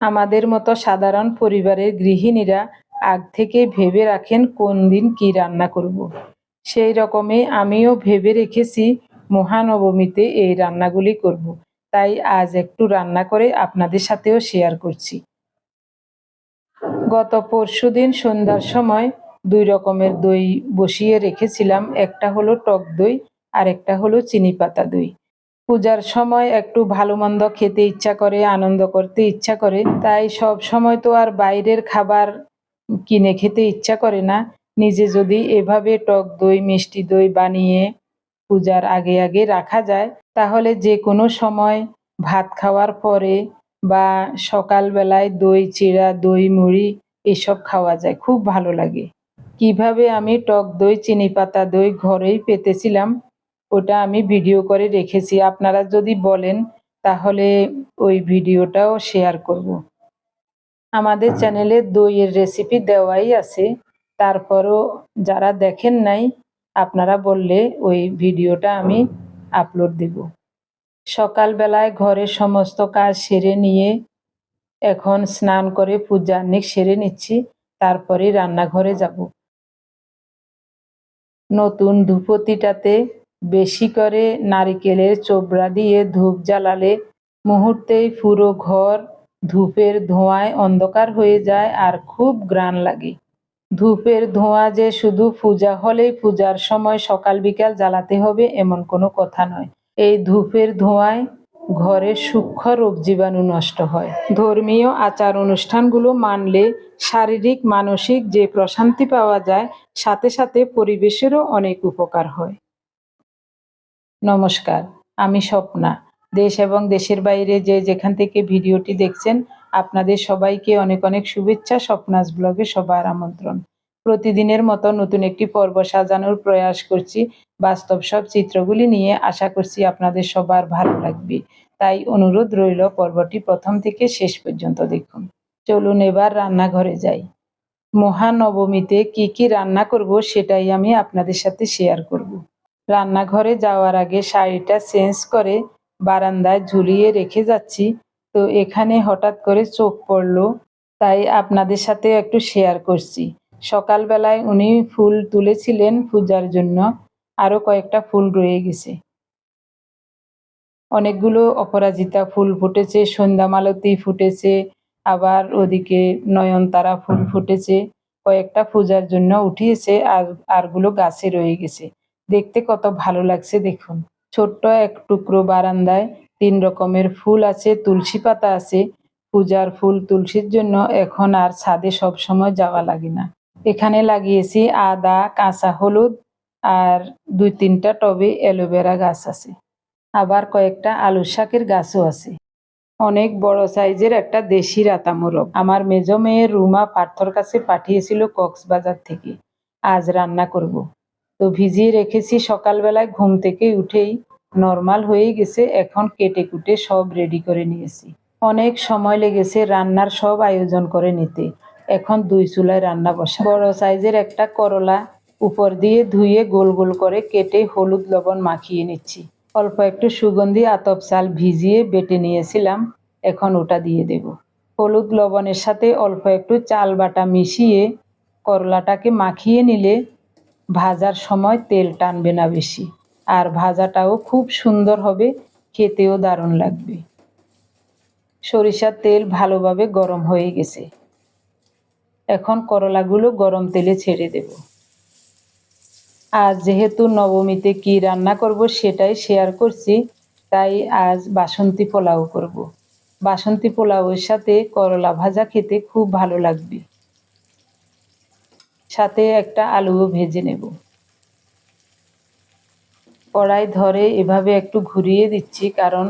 আমাদের মতো সাধারণ পরিবারের গৃহিণীরা আগ থেকে ভেবে রাখেন কোন দিন কি রান্না করব। সেই রকমই আমিও ভেবে রেখেছি মহানবমীতে এই রান্নাগুলি করব। তাই আজ একটু রান্না করে আপনাদের সাথেও শেয়ার করছি গত পরশু দিন সন্ধ্যার সময় দুই রকমের দই বসিয়ে রেখেছিলাম একটা হলো টক দই আর একটা হলো চিনি পাতা দই পূজার সময় একটু ভালো মন্দ খেতে ইচ্ছা করে, আনন্দ করতে ইচ্ছা করে, তাই সব সময় তো আর বাইরের খাবার কিনে খেতে ইচ্ছা করে না। নিজে যদি এভাবে টক দই, মিষ্টি দই বানিয়ে পূজার আগে আগে রাখা যায়, তাহলে যে কোনো সময় ভাত খাওয়ার পরে বা সকালবেলায় দই, চিড়া, দই, মুড়ি এসব খাওয়া যায়। খুব ভালো লাগে। কীভাবে আমি টক দই চিনি পাতা দই ঘরেই পেতেছিলাম ওটা আমি ভিডিও করে রেখেছি। আপনারা যদি বলেন, তাহলে ওই ভিডিওটাও শেয়ার করব। আমাদের চ্যানেলে দইয়ের রেসিপি দেওয়াই আছে। তারপরও যারা দেখেন নাই, আপনারা বললে ওই ভিডিওটা আমি আপলোড দেব। সকালবেলায় ঘরের সমস্ত কাজ সেরে নিয়ে এখন স্নান করে পূজা অনেক সেরে নিচ্ছি, তারপরে রান্নাঘরে যাব। নতুন ধূপতিটাতে বেশি করে নারিকেলের চোবড়া দিয়ে ধূপ জ্বালালে মুহূর্তেই পুরো ঘর ধূপের ধোঁয়ায় অন্ধকার হয়ে যায় আর খুব গ্রান লাগে। ধূপের ধোঁয়া যে শুধু পূজা হলেই পূজার সময় সকাল বিকাল জ্বালাতে হবে এমন কোনো কথা নয়। এই ধূপের ধোঁয়ায় ঘরের সূক্ষ্ম রোগ জীবাণু নষ্ট হয়। ধর্মীয় আচার অনুষ্ঠানগুলো মানলে শারীরিক, মানসিক যে প্রশান্তি পাওয়া যায়, সাথে সাথে পরিবেশেরও অনেক উপকার হয়। নমস্কার, আমি স্বপ্না। দেশ এবং দেশের বাইরে যে যেখান থেকে ভিডিওটি দেখছেন, আপনাদের সবাইকে অনেক অনেক শুভেচ্ছা স্বপ্নাস ব্লগে সবার আমন্ত্রণ। প্রতিদিনের মতো নতুন একটি পর্ব সাজানোর প্রয়াস করছি। বাস্তব সব চিত্রগুলি নিয়ে আশা করছি আপনাদের সবার ভালো লাগবে। তাই অনুরোধ রইল পর্বটি প্রথম থেকে শেষ পর্যন্ত দেখুন। চলুন এবার রান্নাঘরে যাই। মহানবমীতে কি কি রান্না করব সেটাই আমি আপনাদের সাথে শেয়ার করব। রান্নাঘরে যাওয়ার আগে শাড়িটা চেঞ্জ করে বারান্দায় ঝুলিয়ে রেখে যাচ্ছি। তো এখানে হঠাৎ করে চোখ পড়ল, তাই আপনাদের সাথে একটু শেয়ার করছি। সকালবেলায় উনি ফুল তুলেছিলেন পূজার জন্য আরও কয়েকটা ফুল রয়ে গেছে। অনেকগুলো অপরাজিতা ফুল ফুটেছে, সন্ধ্যামালতী ফুটেছে, আবার ওদিকে নয়নতারা ফুল ফুটেছে, কয়েকটা পূজার জন্য উঠিয়েছে, আর, আরগুলো গাছে রয়ে গেছে। দেখতে কত ভালো লাগছে দেখুন। ছোট্ট এক টুকরো বারান্দায় তিন রকমের ফুল আছে, তুলসী পাতা আছে। পূজার ফুল তুলসীর জন্য এখন আর ছাদে সব সময় যাওয়া লাগে না। এখানে লাগিয়েছি আদা, কাঁচা হলুদ আর দুই তিনটা টবে অ্যালোভেরা গাছ আছে। আবার কয়েকটা আলু শাকের গাছও আছে। অনেক বড় সাইজের একটা দেশি রাতা মোরগ আমার মেজ মেয়ের রুমা পার্থর কাছে পাঠিয়েছিল কক্সবাজার থেকে। আজ রান্না করব। তো ভিজিয়ে রেখেছি সকালবেলায়, ঘুম থেকে উঠেই নর্মাল হয়ে গেছে। এখন কেটে কুটে সব রেডি করে নিয়েছি। অনেক সময় লেগেছে রান্নার সব আয়োজন করে নিতে। এখন দুই চুলায় রান্না বসা। বড় সাইজের একটা করলা উপর দিয়ে ধুয়ে গোল গোল করে কেটে হলুদ লবণ মাখিয়ে নিচ্ছি। অল্প একটু সুগন্ধি, আতপ চাল ভিজিয়ে বেটে নিয়েছিলাম। এখন ওটা দিয়ে দেব। হলুদ লবণের সাথে অল্প একটু চাল বাটা মিশিয়ে করলাটাকে মাখিয়ে নিলে ভাজার সময় তেল টানবে না বেশি। আর ভাজাটাও খুব সুন্দর হবে, খেতেও দারুণ লাগবে। সরিষার তেল ভালোভাবে গরম হয়ে গেছে। এখন করলাগুলো গরম তেলে ছেড়ে দেব। আজ যেহেতু নবমীতে কি রান্না করব সেটাই শেয়ার করছি, তাই আজ বাসন্তী পোলাও করব। বাসন্তী পোলাওয়ের সাথে করলা ভাজা খেতে খুব ভালো লাগবে। সাথে একটা আলুও ভেজে নেব। কড়াই ধরে এভাবে একটু ঘুরিয়ে দিচ্ছি, কারণ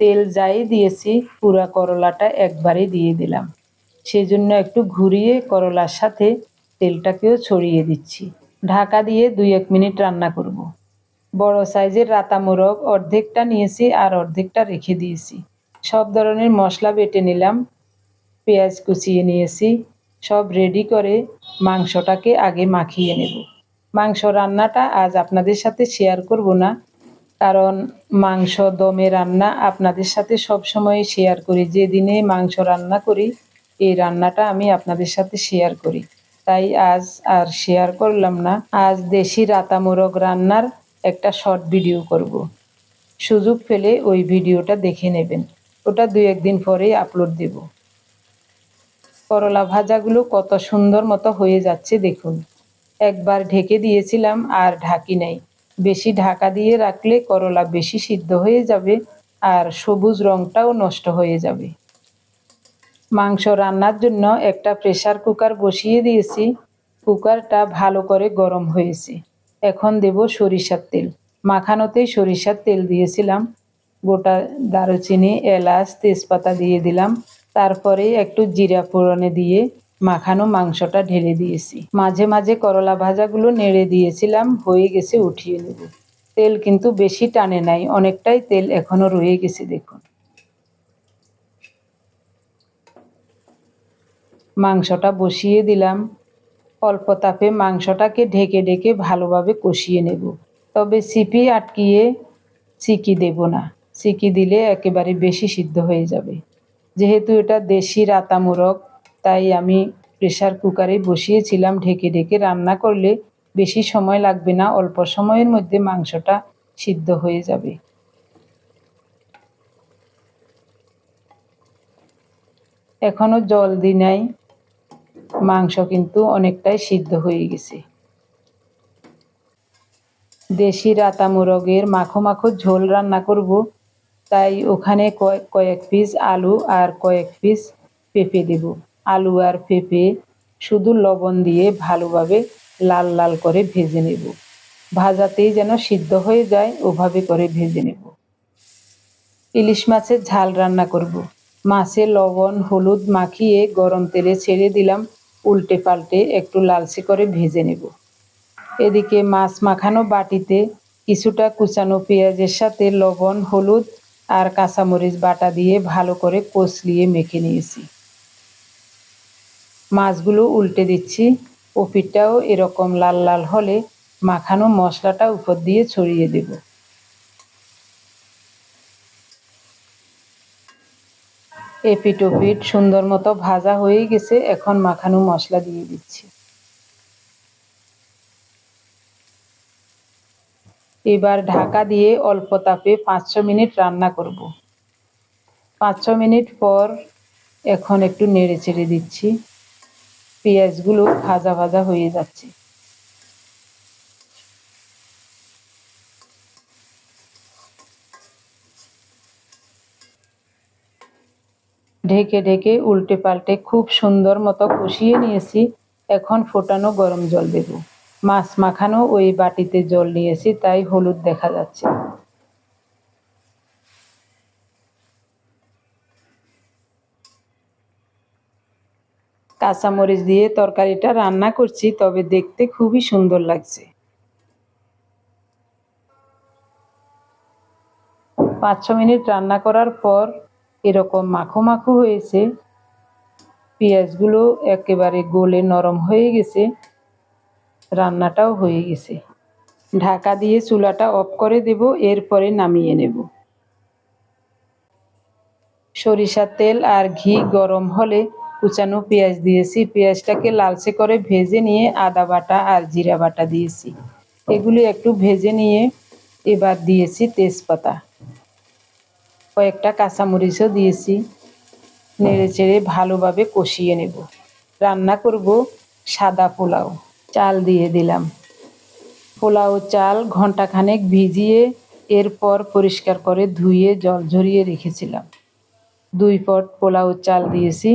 তেল যাই দিয়েছি, পুরা করলাটা একবারে দিয়ে দিলাম। সেজন্য একটু ঘুরিয়ে করলার সাথে তেলটাকেও ছড়িয়ে দিচ্ছি। ঢাকা দিয়ে দুই এক মিনিট রান্না করব। বড় সাইজের রাতা মোরগ অর্ধেকটা নিয়েছি আর অর্ধেকটা রেখে দিয়েছি। সব ধরনের মশলা বেটে নিলাম, পেঁয়াজ কুচিয়ে নিয়েছি, সব রেডি করে মাংসটাকে আগে মাখিয়ে নেব। মাংস রান্নাটা আজ আপনাদের সাথে শেয়ার করব না, কারণ মাংস দমে রান্না আপনাদের সাথে সবসময় শেয়ার করি। যেদিনে মাংস রান্না করি, এই রান্নাটা আমি আপনাদের সাথে শেয়ার করি। তাই আজ আর শেয়ার করলাম না, আজ দেশি রাতা মোরগ রান্নার একটা শর্ট ভিডিও করব। সুযোগ পেলে ওই ভিডিওটা দেখে নেবেন। ওটা দু একদিন পরেই আপলোড দেব। করলা ভাজাগুলো কত সুন্দর মতো হয়ে যাচ্ছে দেখুন। একবার ঢেকে দিয়েছিলাম, আর ঢাকি নাই। বেশি ঢাকা দিয়ে রাখলে করলা বেশি সিদ্ধ হয়ে যাবে, আর সবুজ রঙটাও নষ্ট হয়ে যাবে। মাংস রান্নার জন্য একটা প্রেসার কুকার বসিয়ে দিয়েছি। কুকারটা ভালো করে গরম হয়েছে। এখন দেব সরিষার তেল। মাখানোতেই সরিষার তেল দিয়েছিলাম। গোটা দারুচিনি, এলাচ, তেজপাতা দিয়ে দিলাম। তারপরে একটু জিরা ফোড়নে দিয়ে মাখানো মাংসটা ঢেলে দিয়েছি। মাঝে মাঝে করলা ভাজাগুলো নেড়ে দিয়েছিলাম, হয়ে গেছে উঠিয়ে নেব। তেল কিন্তু বেশি টানে নাই, অনেকটাই তেল এখনও রয়ে গেছে দেখুন। মাংসটা বসিয়ে দিলাম। অল্প তাপে মাংসটাকে ঢেকে ঢেকে ভালোভাবে কষিয়ে নেব। তবে সিপি আটকিয়ে সিকি দেব না। সিকি দিলে একেবারে বেশি সিদ্ধ হয়ে যাবে। যেহেতু এটা দেশি রাতা মোরগ তাই আমি প্রেশার কুকারে বসিয়েছিলাম ঢেকে ঢেকে। রান্না করলে বেশি সময় লাগবে না, অল্প সময়ের মধ্যে মাংসটা সিদ্ধ হয়ে যাবে। এখনও জল দিই নাই, মাংস কিন্তু অনেকটাই সিদ্ধ হয়ে গেছে। দেশি রাতা মোরগের মাখো মাখো ঝোল রান্না করব। তাই ওখানে কয়েক পিস আলু আর কয়েক পিস পেঁপে দেব। আলু আর পেঁপে শুধু লবণ দিয়ে ভালোভাবে লাল লাল করে ভেজে নেব। ভাজাতেই যেন সিদ্ধ হয়ে যায়, ওভাবে করে ভেজে নেব। ইলিশ মাছের ঝাল রান্না করব। মাছে লবণ, হলুদ মাখিয়ে গরম তেলে ছেড়ে দিলাম, উল্টে পাল্টে একটু লালচে করে ভেজে নেব। এদিকে মাছ মাখানো বাটিতে কিছুটা কুচানো পেঁয়াজের সাথে লবণ, হলুদ আর কাঁচামরিচ বাটা দিয়ে ভালো করে কষলিয়ে মেখে নিয়েছি। মাছগুলো উল্টে দিচ্ছি। ওপিটটাও এরকম লাল লাল হলে মাখানো মশলাটা উপর দিয়ে ছড়িয়ে দেব। এপিট ওপিট সুন্দর মতো ভাজা হয়ে গেছে। এখন মাখানো মশলা দিয়ে দিচ্ছি। এবার ঢাকা দিয়ে অল্প তাপে পাঁচ ছ মিনিট রান্না করব। পাঁচ ছ মিনিট পর এখন একটু নেড়ে চেড়ে দিচ্ছি। পেঁয়াজগুলো ভাজা ভাজা হয়ে যাচ্ছে। ঢেকে ঢেকে উল্টে পাল্টে খুব সুন্দর মতো কষিয়ে নিয়েছি। এখন ফোটানো গরম জল দেব। মাছ মাখানো ওই বাটিতে জল নিয়েছি, তাই হলুদ দেখা যাচ্ছে। কাঁচামরিচ দিয়ে তরকারিটা রান্না করছি, তবে দেখতে খুবই সুন্দর লাগছে। পাঁচ ছ মিনিট রান্না করার পর এরকম মাখো মাখো হয়েছে। পেঁয়াজগুলো একেবারে গোলে নরম হয়ে গেছে। রান্নাটাও হয়ে গেছে। ঢাকা দিয়ে চুলাটা অফ করে দেব, এরপরে নামিয়ে নেব। সরিষার তেল আর ঘি গরম হলে কুচানো পেঁয়াজ দিয়েছি। পেঁয়াজটাকে লালচে করে ভেজে নিয়ে আদা বাটা আর জিরা বাটা দিয়েছি। এগুলি একটু ভেজে নিয়ে এবার দিয়েছি তেজপাতা। কয়েকটা কাঁচামরিচও দিয়েছি। নেড়ে চেড়ে ভালোভাবে কষিয়ে নেব। রান্না করব সাদা পোলাও। চাল দিয়ে দিলাম। পোলাও চাল ঘন্টাখানেক ভিজিয়ে এরপর পরিষ্কার করে ধুয়ে জল ঝরিয়ে রেখেছিলাম। দুই পট পোলাও চাল দিয়েছি,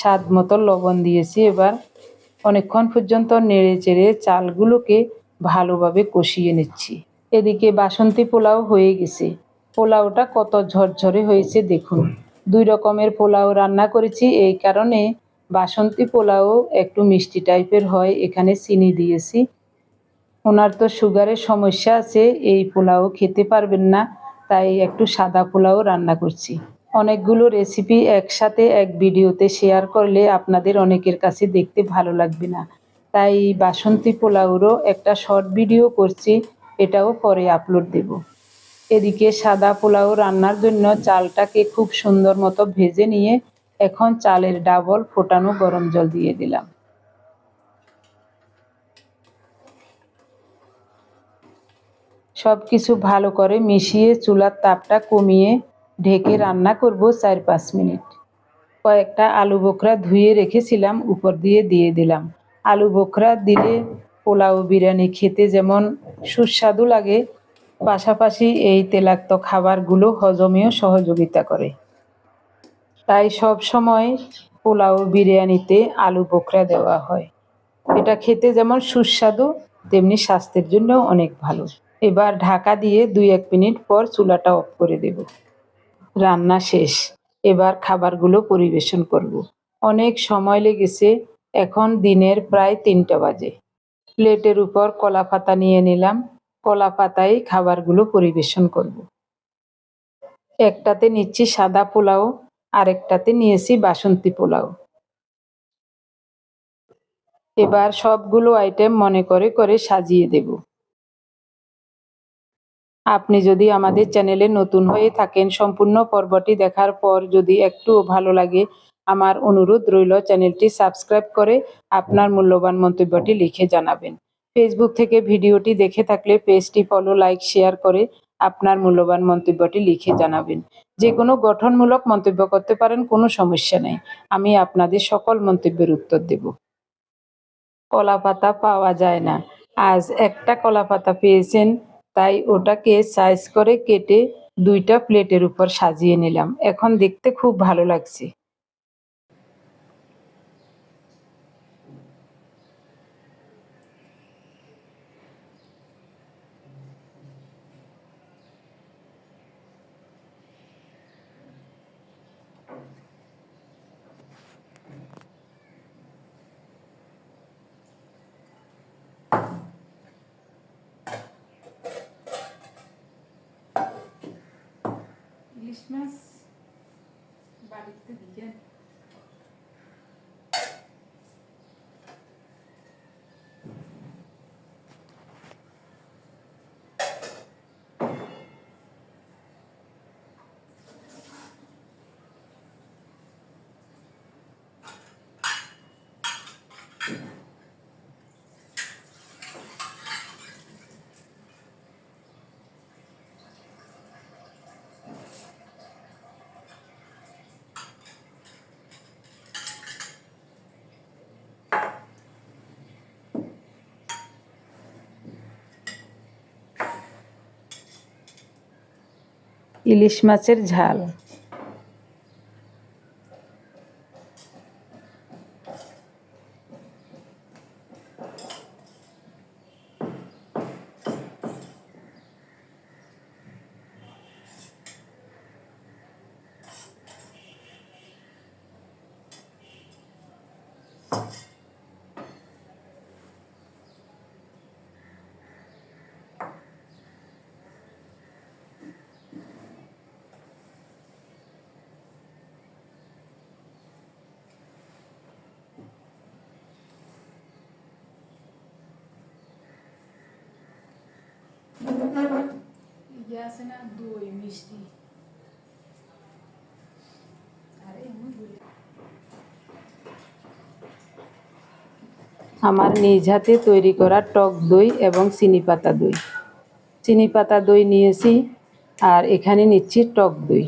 স্বাদ মতো লবণ দিয়েছি এবার অনেকক্ষণ পর্যন্ত নেড়ে চেড়ে চালগুলোকে ভালোভাবে কষিয়ে নিচ্ছি। এদিকে বাসন্তী পোলাও হয়ে গেছে। পোলাওটা কত ঝরঝরে হয়েছে দেখুন। দুই রকমের পোলাও রান্না করেছি, এই কারণে বাসন্তী পোলাও একটু মিষ্টি টাইপের হয়, এখানে চিনি দিয়েছি। ওনার তো সুগারের সমস্যা আছে, এই পোলাও খেতে পারবেন না, তাই একটু সাদা পোলাও রান্না করছি। অনেকগুলো রেসিপি একসাথে এক ভিডিওতে শেয়ার করলে আপনাদের অনেকের কাছে দেখতে ভালো লাগবে না। তাই বাসন্তী পোলাওরও একটা শর্ট ভিডিও করছি, এটাও পরে আপলোড দেব। এদিকে সাদা পোলাও রান্নার জন্য চালটাকে খুব সুন্দর মতো ভেজে নিয়ে এখন চালের ডাবল ফোটানো গরম জল দিয়ে দিলাম। সব কিছু ভালো করে মিশিয়ে চুলার তাপটা কমিয়ে ঢেকে রান্না করব চার পাঁচ মিনিট। কয়েকটা আলু বোখরা ধুয়ে রেখেছিলাম, উপর দিয়ে দিয়ে দিলাম। আলু বোখরা দিলে পোলাও বিরিয়ানি খেতে যেমন সুস্বাদু লাগে, পাশাপাশি এই তেলাক্ত খাবারগুলো হজমেও সহযোগিতা করে। তাই সব সময় পোলাও, বিরিয়ানিতে আলু বোখরা দেওয়া হয়। এটা খেতে যেমন সুস্বাদু, তেমনি স্বাস্থ্যের জন্য অনেক ভালো। এবার ঢাকা দিয়ে দুই এক মিনিট পর চুলাটা অফ করে দেব। রান্না শেষ। এবার খাবারগুলো পরিবেশন করব। অনেক সময় লেগেছে, এখন দিনের প্রায় তিনটা বাজে। প্লেটের উপর কলা পাতা নিয়ে নিলাম। কলা পাতায় খাবারগুলো পরিবেশন করব। একটাতে নিচ্ছি সাদা পোলাও আরেকটাতে নিয়েছি বাসন্তী পোলাও। এবার সবগুলো আইটেম মনে করে করে সাজিয়ে দেব। আপনি যদি আমাদের চ্যানেলে নতুন হয়ে থাকেন, সম্পূর্ণ পর্বটি দেখার পর যদি একটুও ভালো লাগে, আমার অনুরোধ রইল চ্যানেলটি সাবস্ক্রাইব করে আপনার মূল্যবান মন্তব্যটি লিখে জানাবেন। ফেসবুক থেকে ভিডিওটি দেখে থাকলে পেজটি ফলো লাইক শেয়ার করে আপনার মূল্যবান মন্তব্যটি লিখে জানাবেন। যে কোনো গঠনমূলক মন্তব্য করতে পারেন, কোনো সমস্যা নেই। আমি আপনাদের সকল মন্তব্যের উত্তর দেব। কলা পাতা পাওয়া যায় না। আজ একটা কলা পাতা পেয়েছেন, তাই ওটাকে সাইজ করে কেটে দুইটা প্লেটের উপর সাজিয়ে নিলাম। এখন দেখতে খুব ভালো লাগছে। ইলিশ মাছ বাড়িতে দিয়ে ইলিশ মাছের ঝাল। আমার নিজ হাতে তৈরি করা টক দই এবং চিনি পাতা দই। চিনি পাতা দই নিয়েছি আর এখানে নিচ্ছি টক দই।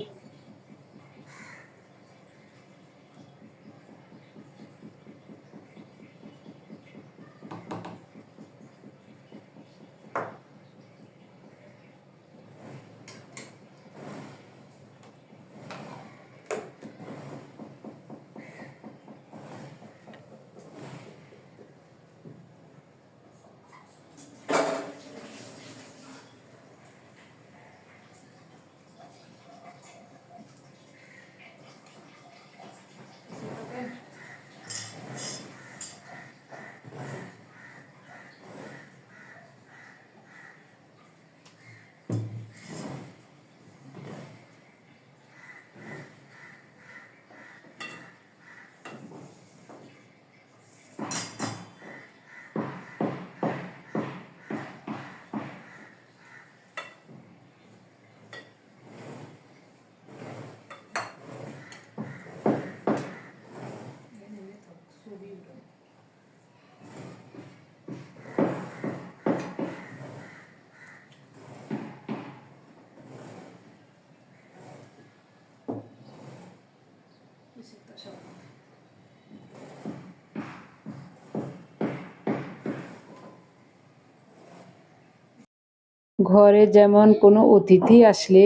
ঘরে যেমন কোনো অতিথি আসলে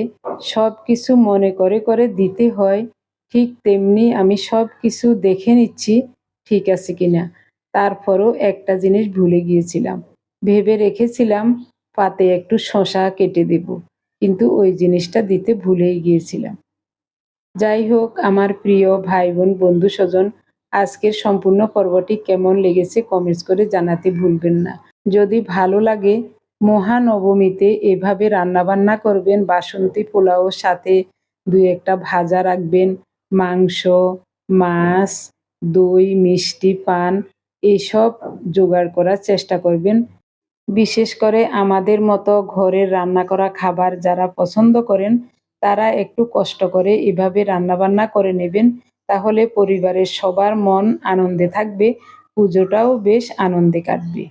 সব কিছু মনে করে করে দিতে হয়, ঠিক তেমনি আমি সব কিছু দেখে নিচ্ছি, ঠিক আছে কিনা। তারপরও একটা জিনিস ভুলে গিয়েছিলাম। ভেবে রেখেছিলাম, পাতে একটু শশা কেটে দেব, কিন্তু ওই জিনিসটা দিতে ভুলেই গিয়েছিলাম। যাই হোক, আমার প্রিয় ভাই বোন বন্ধু স্বজন আজকের সম্পূর্ণ পর্বটি কেমন লেগেছে কমেন্টস করে জানাতে ভুলবেন না। যদি ভালো লাগে মহানবমীতে এভাবে রান্নাবান্না করবেন, বাসন্তী পোলাও সাথে দু একটা ভাজা রাখবেন, মাংস, মাছ, দই, মিষ্টি, পান এইসব জোগাড় করার চেষ্টা করবেন। বিশেষ করে আমাদের মতো ঘরের রান্না করা খাবার যারা পছন্দ করেন, তারা একটু কষ্ট করে এভাবে রান্নাবান্না করে নেবেন, তাহলে পরিবারের সবার মন আনন্দে থাকবে, পুজোটাও বেশ আনন্দে কাটবে।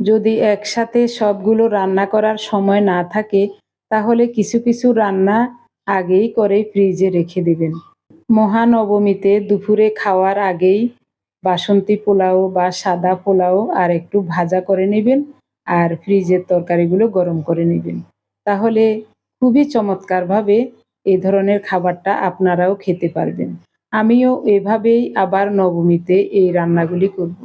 যদি একসাথে সবগুলো রান্না করার সময় না থাকে, তাহলে কিছু কিছু রান্না আগেই করে ফ্রিজে রেখে দেবেন। মহানবমীতে দুপুরে খাওয়ার আগেই বাসন্তী পোলাও বা সাদা পোলাও আর একটু ভাজা করে নেবেন আর ফ্রিজের তরকারিগুলো গরম করে নেবেন। তাহলে খুবই চমৎকারভাবে এ ধরনের খাবারটা আপনারাও খেতে পারবেন। আমিও এভাবেই আবার নবমীতে এই রান্নাগুলি করব।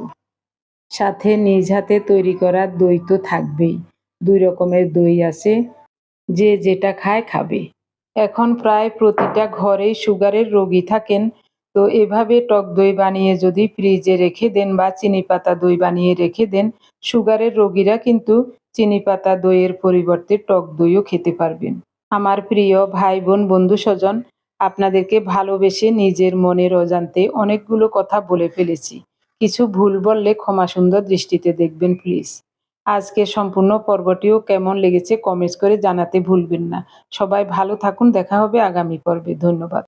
সাথে নিজ হাতে তৈরি করা দই তো থাকবেই। দুই রকমের দই আছে, যে যেটা খায় খাবে। এখন প্রায় প্রতিটা ঘরেই সুগারের রোগী থাকেন, তো এভাবে টক দই বানিয়ে যদি ফ্রিজে রেখে দেন বা চিনি পাতা দই বানিয়ে রেখে দেন, সুগারের রোগীরা কিন্তু চিনি পাতা দইয়ের পরিবর্তে টক দইও খেতে পারবেন। আমার প্রিয় ভাই বোন বন্ধু স্বজন আপনাদেরকে ভালোবেসে নিজের মনের অজান্তে অনেকগুলো কথা বলে ফেলেছি। কিছু ভুল বললে ক্ষমা সুন্দর দৃষ্টিতে দেখবেন প্লিজ আজকে সম্পূর্ণ পর্বটিও কেমন লেগেছে কমেন্টস করে জানাতে ভুলবেন না। সবাই ভালো থাকুন, দেখা হবে আগামী পর্বে। ধন্যবাদ।